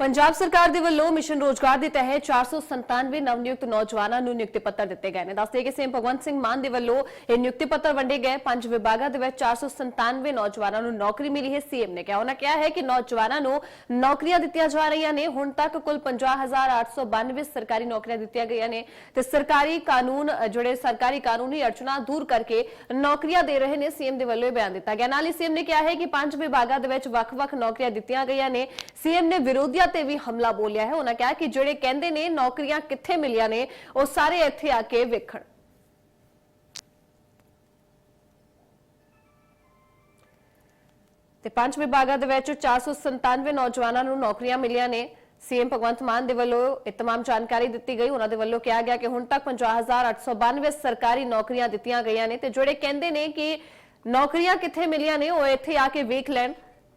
ਪੰਜਾਬ ਸਰਕਾਰ ਦੇ ਵੱਲੋਂ ਮਿਸ਼ਨ ਰੋਜ਼ਗਾਰ ਦੇ ਤਹਿਤ 497 ਨਵਨਿਯੁਕਤ ਨੌਜਵਾਨਾਂ ਨੂੰ ਨਿਯੁਕਤੀ ਪੱਤਰ ਦਿੱਤੇ ਗਏ ਨੇ। ਦੱਸਦੇ ਕਿ ਸੀਐਮ ਭਗਵੰਤ ਸਿੰਘ ਮਾਨ ਦੇ ਵੱਲੋਂ ਇਹ ਨਿਯੁਕਤੀ ਪੱਤਰ ਵੰਡੇ ਗਏ। ਪੰਜ ਵਿਭਾਗਾਂ ਦੇ ਵਿੱਚ 497 ਨੌਜਵਾਨਾਂ ਨੂੰ ਨੌਕਰੀ ਮਿਲੀ ਹੈ, ਸੀਐਮ ਨੇ ਕਿਹਾ। ਉਹਨਾਂ ਕਿਹਾ ਹੈ ਕਿ ਨੌਜਵਾਨਾਂ ਨੂੰ ਨੌਕਰੀਆਂ ਦਿੱਤੀਆਂ ਜਾ ਰਹੀਆਂ ਨੇ। ਹੁਣ ਤੱਕ ਕੁੱਲ 50892 ਸਰਕਾਰੀ ਨੌਕਰੀਆਂ ਦਿੱਤੀਆਂ ਗਈਆਂ ਨੇ ਤੇ ਸਰਕਾਰੀ ਕਾਨੂੰਨ ਜਿਹੜੇ ਸਰਕਾਰੀ ਕਾਨੂੰਨੀ ਅੜਚਨਾ ਦੂਰ ਕਰਕੇ ਨੌਕਰੀਆਂ ਦੇ ਰਹੇ ਨੇ, ਸੀਐਮ ਦੇ ਵੱਲੋਂ ਇਹ ਬਿਆਨ ਦਿੱਤਾ ਗਿਆ। ਨਾਲ ਹੀ ਸੀਐਮ ਨੇ ਕਿਹਾ ਹੈ ਕਿ ਪੰਜ ਵਿਭਾਗਾਂ ਦੇ ਵਿੱਚ ਵੱਖ-ਵੱਖ ਨੌਕਰੀਆਂ ਦਿੱਤੀਆਂ ਗਈਆਂ ਨੇ। ਸੀਐਮ ਨੇ ਵਿਰੋਧੀਆਂ ਤੇ ਵੀ ਹਮਲਾ ਬੋਲਿਆ ਹੈ। ਉਹਨਾਂ ਕਿਹਾ ਕਿ ਜਿਹੜੇ ਕਹਿੰਦੇ ਨੇ ਨੌਕਰੀਆਂ ਕਿੱਥੇ ਮਿਲੀਆਂ ਨੇ, ਉਹ ਸਾਰੇ ਇੱਥੇ ਆ ਕੇ ਵੇਖਣ। ਤੇ ਪੰਜ ਵਿਭਾਗਾਂ ਦੇ ਵਿੱਚ 497 ਨੌਜਵਾਨਾਂ ਨੂੰ ਨੌਕਰੀਆਂ ਮਿਲੀਆਂ ਨੇ। ਸੀਐਮ ਭਗਵੰਤ ਮਾਨ ਦੇ ਵੱਲੋਂ ਇਹ ਤਮਾਮ ਜਾਣਕਾਰੀ ਦਿੱਤੀ ਗਈ। ਉਹਨਾਂ ਦੇ ਵੱਲੋਂ ਕਿਹਾ ਗਿਆ ਕਿ ਹੁਣ ਤੱਕ 50892 ਸਰਕਾਰੀ ਨੌਕਰੀਆਂ ਦਿੱਤੀਆਂ ਗਈਆਂ ਨੇ ਤੇ ਜਿਹੜੇ ਕਹਿੰਦੇ ਨੇ ਕਿ ਨੌਕਰੀਆਂ ਕਿੱਥੇ ਮਿਲੀਆਂ ਨੇ, ਉਹ ਇੱਥੇ ਆ ਕੇ ਵੇਖ ਲੈਣ।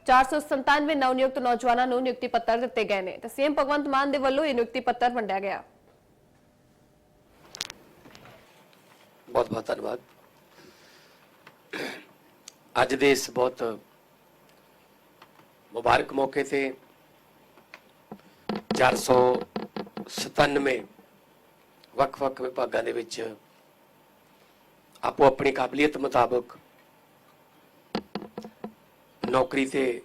497 ਨਵਨਿਯੁਕਤ ਨੌਜਵਾਨਾਂ ਨੂੰ ਨਿਯੁਕਤੀ ਪੱਤਰ ਦਿੱਤੇ ਗਏ ਨੇ ਤੇ ਸੀਐਮ ਭਗਵੰਤ ਮਾਨ ਦੇ ਵੱਲੋਂ ਇਹ ਨਿਯੁਕਤੀ ਪੱਤਰ ਵੰਡਿਆ ਗਿਆ। ਬਹੁਤ ਬਹੁਤ ਧੰਨਵਾਦ। ਅੱਜ ਦੇ ਇਸ ਬਹੁਤ ਮੁਬਾਰਕ ਮੌਕੇ ਤੇ 497 ਵੱਖ-ਵੱਖ ਵਿਭਾਗਾਂ ਦੇ ਵਿੱਚ ਆਪੋ ਆਪਣੀ ਕਾਬਲੀਅਤ ਮੁਤਾਬਕ ਨੌਕਰੀ ਤੇ।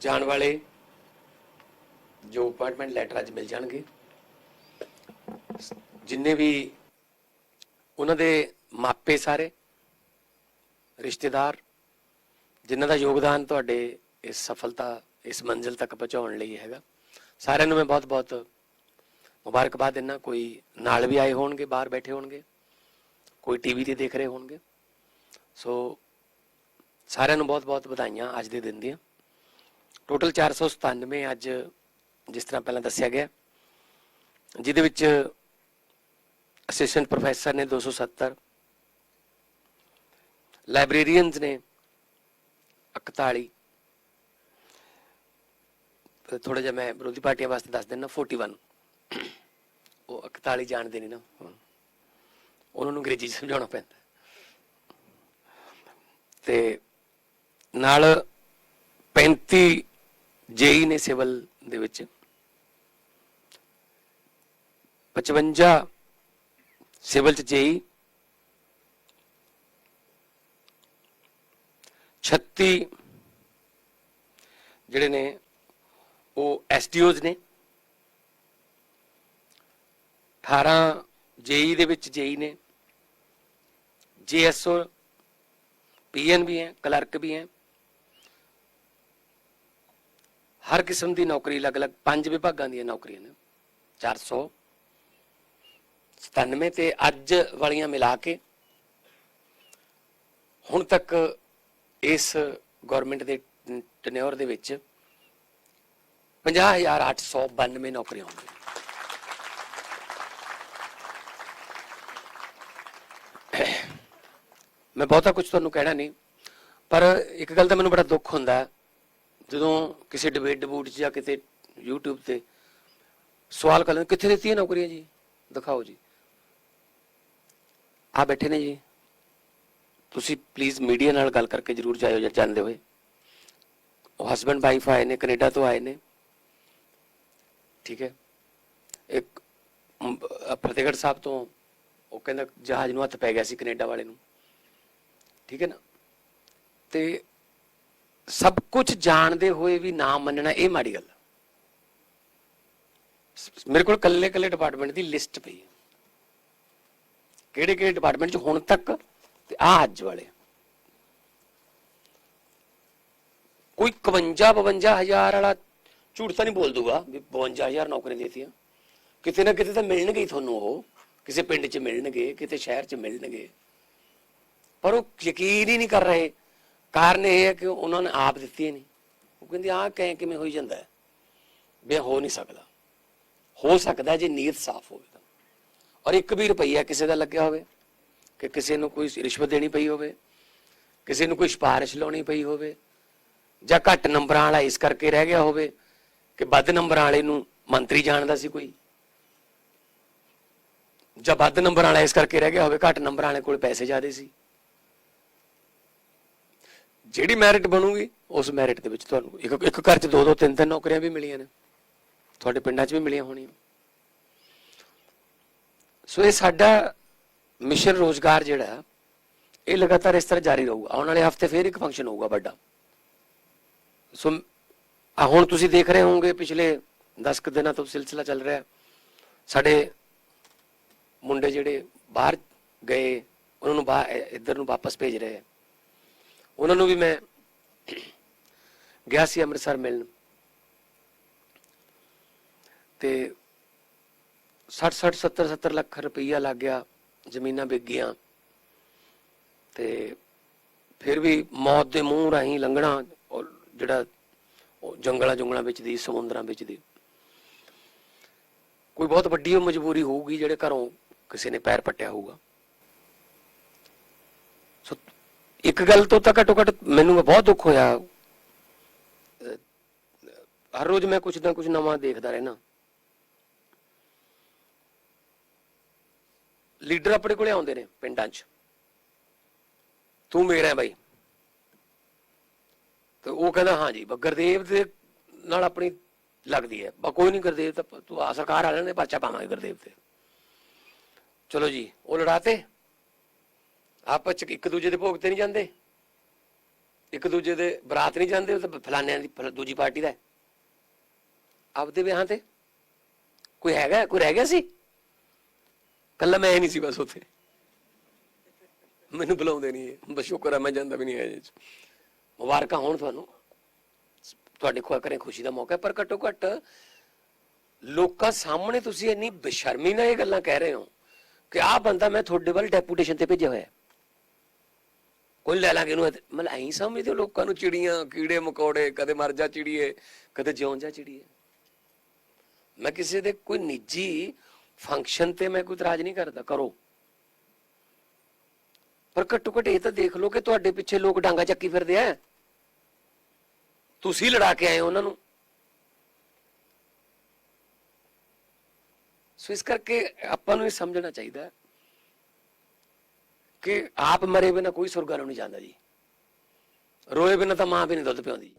ਜਾਣ ਵਾਲੇ ਜੋ ਅਪਾਇੰਟਮੈਂਟ ਲੈਟਰ ਅੱਜ ਮਿਲ ਜਾਣਗੇ। ਜਿੰਨੇ ਵੀ ਉਹਨਾਂ ਦੇ ਮਾਪੇ ਸਾਰੇ, ਰਿਸ਼ਤੇਦਾਰ, ਜਿਨ੍ਹਾਂ ਦਾ ਯੋਗਦਾਨ ਤੁਹਾਡੇ ਇਸ ਸਫਲਤਾ, ਇਸ ਮੰਜ਼ਿਲ ਤੱਕ ਪਹੁੰਚਾਉਣ ਲਈ ਹੈਗਾ। ਸਾਰਿਆਂ ਨੂੰ ਮੈਂ ਬਹੁਤ-ਬਹੁਤ ਮੁਬਾਰਕਬਾਦ ਦਿੰਦਾ। ਕੋਈ ਨਾਲ ਵੀ ਆਏ ਹੋਣਗੇ, ਬਾਹਰ ਬੈਠੇ ਹੋਣਗੇ। ਕੋਈ ਟੀਵੀ ਤੇ ਦੇਖ ਰਹੇ ਹੋਣਗੇ। ਸੋ ਸਾਰਿਆਂ ਨੂੰ ਬਹੁਤ-ਬਹੁਤ ਵਧਾਈਆਂ ਅੱਜ ਦੇ ਦਿਨ ਦੀਆਂ। ਟੋਟਲ 497 ਅੱਜ ਜਿਸ ਤਰ੍ਹਾਂ ਪਹਿਲਾਂ ਦੱਸਿਆ ਗਿਆ। ਜਿਹਦੇ ਵਿੱਚ ਅਸਿਸਟੈਂਟ ਪ੍ਰੋਫੈਸਰ ਨੇ 270 ਲਾਇਬ੍ਰੇਰੀਅਨਸ ਨੇ 41 ਥੋੜਾ ਜਿਹਾ ਮੈਂ ਵਿਰੋਧੀ ਪਾਰਟੀਆਂ ਵਾਸਤੇ ਦੱਸ ਦਿੰਦਾ 41 ਉਹ 41 ਜਾਣਦੇ ਨਹੀਂ ਨਾ। ਹਾਂ। ਉਹਨਾਂ ਨੂੰ ਅੰਗਰੇਜ਼ੀ ਸਮਝਾਉਣਾ ਪੈਂਦਾ। ਤੇ ਨਾਲ 35 ਜੇਈ ਨੇ ਸਿਵਲ ਦੇ ਵਿੱਚ। 55 ਸਿਵਲ ਚ ਜੇਈ। 36 ਜਿਹੜੇ ਨੇ ਉਹ ਐਸਡੀਓਜ਼ ਨੇ। 18 ਜੇਈ ਦੇ ਵਿੱਚ ਜੇਈ ਨੇ। ਜੀਐਸਓ ਪੀਐਨ ਵੀ ਹੈ, ਕਲਰਕ ਵੀ ਹੈ, ਹਰ ਕਿਸਮ ਦੀ ਨੌਕਰੀ, ਅਲੱਗ-ਅਲੱਗ ਪੰਜ ਵਿਭਾਗਾਂ ਦੀਆਂ ਨੌਕਰੀਆਂ ਨੇ 400 97 ਤੇ ਅੱਜ ਵਾਲੀਆਂ ਮਿਲਾ ਕੇ ਹੁਣ ਤੱਕ ਇਸ ਗਵਰਨਮੈਂਟ ਦੇ ਟਨਿਓਰ ਦੇ ਵਿੱਚ 50892 ਨੌਕਰੀਆਂ ਹੋਣਗੀਆਂ ਮੈਂ ਬਹੁਤਾ ਕੁਝ ਤੁਹਾਨੂੰ ਕਹਿਣਾ ਨਹੀਂ ਪਰ ਇੱਕ ਗੱਲ ਤਾਂ ਮੈਨੂੰ ਬੜਾ ਦੁੱਖ ਹੁੰਦਾ ਜਦੋਂ ਕਿਸੇ ਡਿਬੇਟ ਡਬੂਟ 'ਚ ਜਾਂ ਕਿਤੇ YouTube ਤੇ ਸਵਾਲ ਕਰ ਨੇ, ਕਿੱਥੇ ਦਿੱਤੀਆਂ ਨੌਕਰੀਆਂ ਜੀ? ਦਿਖਾਓ ਜੀ। ਆ ਬੈਠੇ ਨੇ ਜੀ। ਤੁਸੀਂ ਪਲੀਜ਼ ਮੀਡੀਆ ਨਾਲ ਗੱਲ ਕਰਕੇ ਜਰੂਰ ਜਾਇਓ ਜਾਂ ਜਾਣਦੇ ਹੋਏ। ਉਹ ਹਸਬੰਡ ਵਾਈਫ ਆਏ ਨੇ ਕੈਨੇਡਾ ਤੋਂ ਆਏ ਨੇ। ਠੀਕ ਹੈ। ਇੱਕ ਫਤਿਹਗੜ੍ਹ ਸਾਹਿਬ ਤੋਂ ਉਹ ਕਹਿੰਦਾ ਜਹਾਜ਼ ਨੂੰ ਹੱਥ ਪੈ ਗਿਆ ਸੀ ਕੈਨੇਡਾ ਵਾਲੇ ਨੂੰ। ਠੀਕ ਹੈ ਨਾ? ਤੇ ਸਭ ਕੁਝ ਜਾਣਦੇ ਹੋਏ ਵੀ ਨਾ ਮੰਨਣਾ ਇਹ ਮਾੜੀ ਗੱਲ ਹੈ ਮੇਰੇ ਕੋਲ ਕੱਲੇ ਕੱਲੇ ਡਿਪਾਰਟਮੈਂਟ ਦੀ ਲਿਸਟ ਪਈ ਹੈ ਕਿਹੜੇ ਕਿਹੜੇ ਡਿਪਾਰਟਮੈਂਟ ਚ ਹੁਣ ਤੱਕ ਤੇ ਆ ਅੱਜ ਵਾਲੇ। ਕੋਈ 51 52 ਹਜ਼ਾਰ ਵਾਲਾ ਝੂਠ ਤਾਂ ਨਹੀਂ ਬੋਲ ਦੂਗਾ ਵੀ 52 ਹਜ਼ਾਰ ਨੌਕਰੀਆਂ ਦੇਤੀਆਂ। ਕਿਤੇ ਨਾ ਕਿਤੇ ਤਾਂ ਮਿਲਣਗੇ ਹੀ ਤੁਹਾਨੂੰ ਉਹ। ਕਿਸੇ ਪਿੰਡ 'ਚ ਮਿਲਣਗੇ, ਕਿਤੇ ਸ਼ਹਿਰ 'ਚ ਮਿਲਣਗੇ। ਪਰ ਉਹ ਯਕੀਨ ਹੀ ਨਹੀਂ ਕਰ ਰਹੇ। ਕਾਰਨ ਇਹ ਹੈ ਕਿ ਉਹਨਾਂ ਨੇ ਆਪ ਦਿੱਤੀ ਨਹੀਂ। ਉਹ ਕਹਿੰਦੇ, ਆਹ ਕਹਿ ਕਿਵੇਂ ਹੋਈ ਜਾਂਦਾ ਹੈ? ਵੀ ਹੋ ਨਹੀਂ ਸਕਦਾ। ਹੋ ਸਕਦਾ ਜੇ ਨੀਅਤ ਸਾਫ਼ ਹੋਵੇ ਤਾਂ। ਔਰ ਇੱਕ ਵੀ ਰੁਪਈਆ ਕਿਸੇ ਦਾ ਲੱਗਿਆ ਹੋਵੇ, ਕਿ ਕਿਸੇ ਨੂੰ ਕੋਈ ਰਿਸ਼ਵਤ ਦੇਣੀ ਪਈ ਹੋਵੇ, ਕਿਸੇ ਨੂੰ ਕੋਈ ਸਿਫਾਰਿਸ਼ ਲਾਉਣੀ ਪਈ ਹੋਵੇ, ਜਾਂ ਘੱਟ ਨੰਬਰਾਂ ਵਾਲਾ ਇਸ ਕਰਕੇ ਰਹਿ ਗਿਆ ਹੋਵੇ ਕਿ ਵੱਧ ਨੰਬਰਾਂ ਵਾਲੇ ਨੂੰ ਮੰਤਰੀ ਜਾਣਦਾ ਸੀ ਕੋਈ, ਜਾਂ ਵੱਧ ਨੰਬਰਾਂ ਵਾਲਾ ਇਸ ਕਰਕੇ ਰਹਿ ਗਿਆ ਹੋਵੇ, ਘੱਟ ਨੰਬਰਾਂ ਵਾਲੇ ਕੋਲ ਪੈਸੇ ਜ਼ਿਆਦੇ ਸੀ। ਜਿਹੜੀ ਮੈਰਿਟ ਬਣੂਗੀ, ਉਸ ਮੈਰਿਟ ਦੇ ਵਿੱਚ ਤੁਹਾਨੂੰ ਇੱਕ ਇੱਕ ਘਰ 'ਚ ਦੋ ਦੋ, ਤਿੰਨ ਤਿੰਨ ਨੌਕਰੀਆਂ ਵੀ ਮਿਲੀਆਂ ਨੇ। ਤੁਹਾਡੇ ਪਿੰਡਾਂ 'ਚ ਵੀ ਮਿਲੀਆਂ ਹੋਣੀਆਂ। ਸੋ ਇਹ ਸਾਡਾ ਮਿਸ਼ਨ ਰੋਜ਼ਗਾਰ ਜਿਹੜਾ, ਇਹ ਲਗਾਤਾਰ ਇਸ ਤਰ੍ਹਾਂ ਜਾਰੀ ਰਹੂਗਾ। ਆਉਣ ਵਾਲੇ ਹਫ਼ਤੇ ਫੇਰ ਇੱਕ ਫੰਕਸ਼ਨ ਹੋਊਗਾ ਵੱਡਾ। ਸੋ ਹੁਣ ਤੁਸੀਂ ਦੇਖ ਰਹੇ ਹੋਵੋਗੇ, ਪਿਛਲੇ 10 ਕੁ ਦਿਨਾਂ ਤੋਂ ਸਿਲਸਿਲਾ ਚੱਲ ਰਿਹਾ। ਸਾਡੇ ਮੁੰਡੇ ਜਿਹੜੇ ਬਾਹਰ ਗਏ, ਉਹਨਾਂ ਨੂੰ ਬਾਹਰ ਇੱਧਰ ਨੂੰ ਵਾਪਸ ਭੇਜ ਰਹੇ। ਉਹਨਾਂ ਨੂੰ ਵੀ ਮੈਂ ਗਿਆ ਸੀ ਅੰਮ੍ਰਿਤਸਰ ਮਿਲਣ। ਤੇ 60 60 70 70 ਲੱਖ ਰੁਪਈਆ ਲੱਗ ਗਿਆ, ਜ਼ਮੀਨਾਂ ਵਿਕ ਗਈਆਂ। ਤੇ ਫਿਰ ਵੀ ਮੌਤ ਦੇ ਮੂੰਹ ਰਾਹੀਂ ਲੰਘਣਾ ਔਰ ਜਿਹੜਾ ਉਹ ਜੰਗਲਾਂ ਜੰਗਲਾਂ ਵਿੱਚ ਦੀ ਸਮੁੰਦਰਾਂ ਵਿੱਚ ਦੀ ਕੋਈ ਬਹੁਤ ਵੱਡੀ ਉਹ ਮਜਬੂਰੀ ਹੋਊਗੀ ਜਿਹੜੇ ਘਰੋਂ ਕਿਸੇ ਨੇ ਪੈਰ ਪੱਟਿਆ ਹੋਊਗਾ। ਸੋ ਇੱਕ ਗੱਲ ਤੋਂ ਤਾਂ ਘੱਟੋ ਘੱਟ ਮੈਨੂੰ ਬਹੁਤ ਦੁੱਖ ਹੋਇਆ। ਹਰ ਰੋਜ਼ ਮੈਂ ਕੁਝ ਨਾ ਕੁਝ ਨਵਾਂ ਦੇਖਦਾ ਰਹਿਣਾ ਲੀਡਰ ਆਪਣੇ ਕੋਲੇ ਆਉਂਦੇ ਨੇ ਪਿੰਡਾਂ 'ਚ। ਤੂੰ ਮੇਰਾ ਹੈ ਬਾਈ। ਤੇ ਉਹ ਕਹਿੰਦਾ, ਹਾਂ ਜੀ ਗੁਰਦੇਵ ਦੇ ਨਾਲ ਆਪਣੀ ਲੱਗਦੀ ਹੈ। ਬਾ ਕੋਈ ਨਹੀਂ ਗੁਰਦੇਵ ਤਾਂ ਤੂੰ ਆ, ਸਰਕਾਰ ਵਾਲਿਆਂ ਨੇ ਪਰਚਾ ਪਾਵਾਂਗੇ ਗੁਰਦੇਵ ਤੇ। ਚਲੋ ਜੀ, ਉਹ ਲੜਾਤੇ। ਆਪਸ ਚ ਇੱਕ ਦੂਜੇ ਦੇ ਭੋਗ ਤੇ ਨਹੀਂ ਜਾਂਦੇ। ਇੱਕ ਦੂਜੇ ਦੇ ਬਰਾਤ ਨਹੀਂ ਜਾਂਦੇ, ਉਹ ਤਾਂ ਫਲਾਨਿਆਂ ਦੀ ਦੂਜੀ ਪਾਰਟੀ ਦਾ ਆਪਦੇ ਵਿਆਹਾਂ ਤੇ? ਕੋਈ ਹੈਗਾ, ਕੋਈ ਰਹਿ ਗਿਆ ਸੀ? ਕੱਲਾ ਮੈਂ ਹੀ ਨਹੀਂ ਸੀ ਬਸ ਉੱਥੇ। ਮੈਨੂੰ ਬੁਲਾਉਂਦੇ ਨਹੀਂ ਇਹ। ਬਸ ਸ਼ੁਕਰ ਹੈ ਮੈਂ ਜਾਂਦਾ ਵੀ ਨਹੀਂ ਹੈ ਜੀ ਮੁਬਾਰਕਾਂ ਹੋਣ ਤੁਹਾਨੂੰ। ਤੁਹਾਡੇ ਕੋਲ ਕਰੇ ਖੁਸ਼ੀ ਦਾ ਮੌਕਾ ਪਰ ਘੱਟੋ ਘੱਟ ਲੋਕਾਂ ਸਾਹਮਣੇ ਤੁਸੀਂ ਇੰਨੀ ਬੇਸ਼ਰਮੀ ਨਾਲ ਇਹ ਗੱਲਾਂ ਕਹਿ ਰਹੇ ਹੋ ਕਿ ਆਹ ਬੰਦਾ ਮੈਂ ਤੁਹਾਡੇ ਵੱਲ ਡੈਪੂਟੇਸ਼ਨ ਤੇ ਭੇਜਿਆ ਹੋਇਆ ਕੋਈ ਲੈ ਲਾਂਗੇ ਇਹਨੂੰ ਮਤਲਬ ਐਂ ਸਮਝਦੇ ਲੋਕਾਂ ਨੂੰ ਚਿੜੀਆਂ, ਕੀੜੇ ਮਕੌੜੇ, ਕਦੇ ਮਰ ਜਾ ਚਿੜੀਏ, ਕਦੇ ਜਿਉਂ ਜਾ ਚਿੜੀਏ। ਮੈਂ ਕਿਸੇ ਦੇ ਕੋਈ ਨਿੱਜੀ ਫੰਕਸ਼ਨ ਤੇ ਮੈਂ ਕੋਈ ਇਤਰਾਜ਼ ਨਹੀਂ ਕਰਦਾ, ਕਰੋ। ਪਰ ਘੱਟੋ ਘੱਟ ਇਹ ਤਾਂ ਦੇਖ ਲਓ ਕਿ ਤੁਹਾਡੇ ਪਿੱਛੇ ਲੋਕ ਡਾਂਗਾ ਚੱਕੀ ਫਿਰਦੇ ਆ ਤੁਸੀਂ ਲੜਾ ਕੇ ਆਏ ਹੋ ਉਹਨਾਂ ਨੂੰ। ਸੋ ਇਸ ਕਰਕੇ ਆਪਾਂ ਨੂੰ ਇਹ ਸਮਝਣਾ ਚਾਹੀਦਾ। ਕਿ ਆਪ ਮਰੇ ਬਿਨਾ ਕੋਈ ਸੁਰਗਾਂ ਨੂੰ ਨਹੀਂ ਜਾਂਦਾ ਜੀ। ਰੋਏ ਬਿਨਾ ਤਾਂ ਮਾਂ ਵੀ ਨਹੀਂ ਦੁੱਧ ਪਿਆਉਂਦੀ।